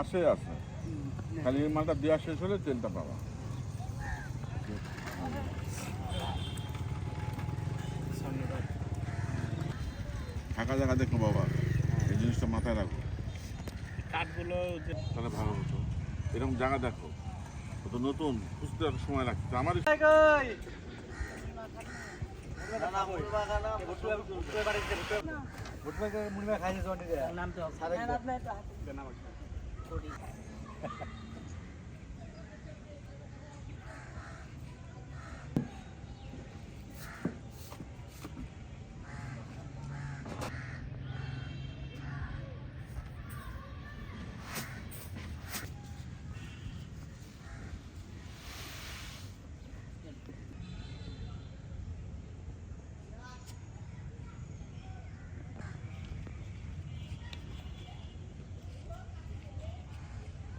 আসে আসে। খালি এই মালটা দেওয়া শেষ হলে তেলটা পাওয়া ফাঁকা জায়গা দেখো বাবা। এই জিনিসটা মাথায় রাখো। কাঠগুলো তাহলে ভালো হতো। এরকম জায়গা দেখো। তো নতুন খুঁজতে সময় লাগছে। আমার নাম তো